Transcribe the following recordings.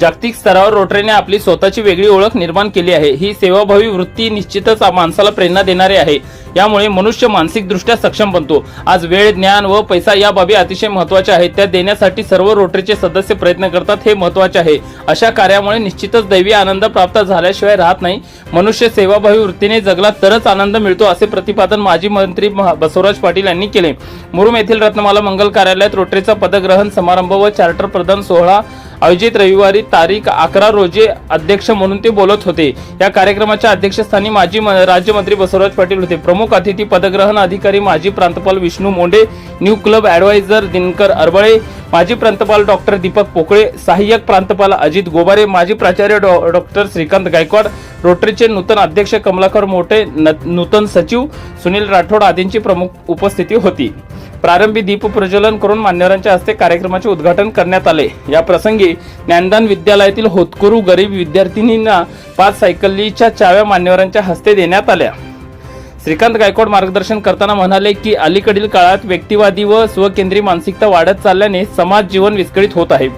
जागतिक स्तरावर रोटरीने आपली स्वतःची वेगळी ओळख निर्माण केली आहे. ही सेवाभावी वृत्ती निश्चितच माणसाला प्रेरणा देणारी आहे. यामुळे मनुष्य मानसिकदृष्ट्या सक्षम बनतो. आज वेळ ज्ञान व पैसा या बाबी अतिशय महत्त्वाच्या आहेत. त्या देण्यासाठी सर्व रोटरीचे सदस्य प्रयत्न करतात हे महत्त्वाचे आहे. अशा कार्यामुळे निश्चितच दैवी आनंद प्राप्त झाल्याशिवाय राहत नाही. मनुष्य सेवाभावी वृत्तीने जगला तरच आनंद मिळतो असे प्रतिपादन माजी मंत्री महा- बसवराज पाटील यांनी केले. मुरुम येथील रत्नमाला मंगल कार्यालयात रोटरीचा पदग्रहण समारंभ व चार्टर प्रदान सोहळा आयोजित रविवारी तारीख अकरा रोजी अध्यक्ष म्हणून ते बोलत होते. या कार्यक्रमाच्या अध्यक्षस्थानी माजी राज्यमंत्री बसवराज पाटील होते. प्रमुख अतिथी पदग्रहण अधिकारी माजी प्रांतपाल Vishnu Monde new club adviser Dinkar Arbale माजी प्रांतपाल डॉक्टर दीपक पोकळे सहाय्यक प्रांतपाल अजित गोबारे माजी प्राचार्य डॉ- डॉक्टर श्रीकांत गायकवाड रोटरीचे नूतन अध्यक्ष कमलाकर मोठे न- नूतन सचिव सुनील राठोड आदींची प्रमुख उपस्थिती होती. प्रारंभी दीप प्रज्वलन करून मान्यवरांच्या हस्ते कार्यक्रमाचे उद्घाटन करण्यात आले. या प्रसंगी ज्ञानदान विद्यालयातील होतकुरू गरीब विद्यार्थिनींना पाच सायकलीच्या चाव्या मान्यवरांच्या हस्ते देण्यात आल्या. श्रीकांत गायकवाड मार्गदर्शन करताना म्हणाले की अलीकडील काळात व्यक्तिवादी व स्वकेंद्री मानसिकता वाढत चालल्याने समाज जीवन विस्कळीत होत आहे.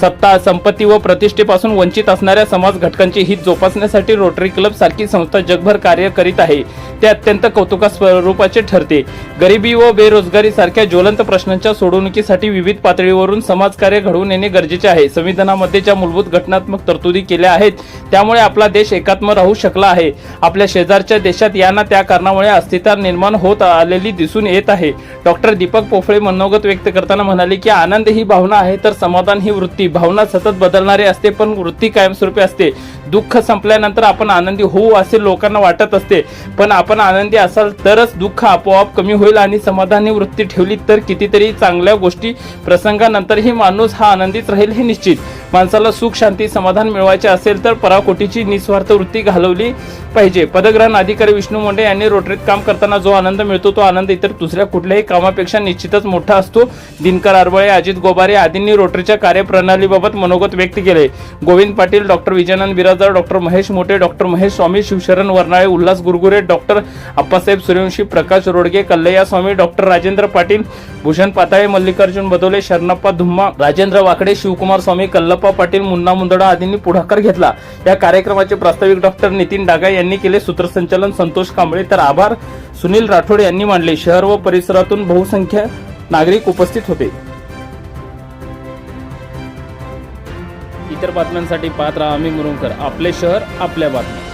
सत्ता संपत्ती व प्रतिष्ठेपासून वंचित असणाऱ्या समाज घटकांचे हित जोपासण्यासाठी रोटरी क्लब सारखी संस्था जगभर कार्य करीत आहे. ते अत्यंत कौतुका स्वरूपाचे ठरते. गरिबी व बेरोजगारी सारख्या ज्वलंत प्रश्नांच्या सोडवणुकीसाठी विविध पातळीवरून समाजकार्य घडवून येणे गरजेचे आहे. संविधानामध्ये ज्या मूलभूत घटनात्मक तरतुदी केल्या आहेत त्यामुळे आपला देश एकात्म राहू शकला आहे. आपल्या शेजारच्या देशात यांना त्या कारणामुळे अस्तित्व निर्माण होत आलेली दिसून येत आहे. डॉक्टर दीपक पोफळे मनोगत व्यक्त करताना म्हणाले की आनंद ही भावना आहे तर समाधान ही वृत्ती. भावना सतत बदलणारी असते पण वृत्ती कायमस्वरूपी असते. दुःख संपल्यानंतर आपण आनंदी होऊ असे लोकांना वाटत असते. पण आपण आनंदी असाल तरच दुःख आपोआप कमी होईल आणि समाधानी वृत्ती ठेवली तर कितीतरी चांगल्या गोष्टी प्रसंगानंतरही माणूस हा आनंदीच राहील हे निश्चित. माणसाला सुख शांती समाधान मिळवायचे असेल तर पराकोटीची निस्वार्थ वृत्ती घालवली पाहिजे. पदग्रहण अधिकारी विष्णू मुंडे यांनी रोटरीत काम करताना जो आनंद मिळतो तो आनंद इतर दुसऱ्या कुठल्याही कामापेक्षा निश्चितच मोठा असतो. दिनकर आरबळे अजित गोबारे आदींनी रोटरीच्या कार्यप्रणालीबाबत मनोगत व्यक्त केले. Govind Patil doctor Vijayanand Birajdar doctor Mahesh Mothe doctor Mahesh Swami Shivsharan Varnale Ulhas Gurgure doctor Appasaheb Suryavanshi Prakash Rodge Kallaya Swami doctor Rajendra Patil Bhushan Patale Mallikarjun Badole Sharanappa Dhumma Rajendra Wakde Shivkumar Swami Kalla Kallappa Patil Munna Mundada आदींनी पुढाकार घेतला. या कार्यक्रमाचे प्रास्ताविक doctor Nitin Daga यांनी केले. सूत्रसंचालन संतोष कांबळे. तर आभार सुनील राठोड यांनी मांडले. शहर व परिसरातून बहुसंख्य नागरिक उपस्थित होते. इतर बातम्यांसाठी पाहत राहा आम्ही मुरुंकर आपले शहर आपल्या बातम्या.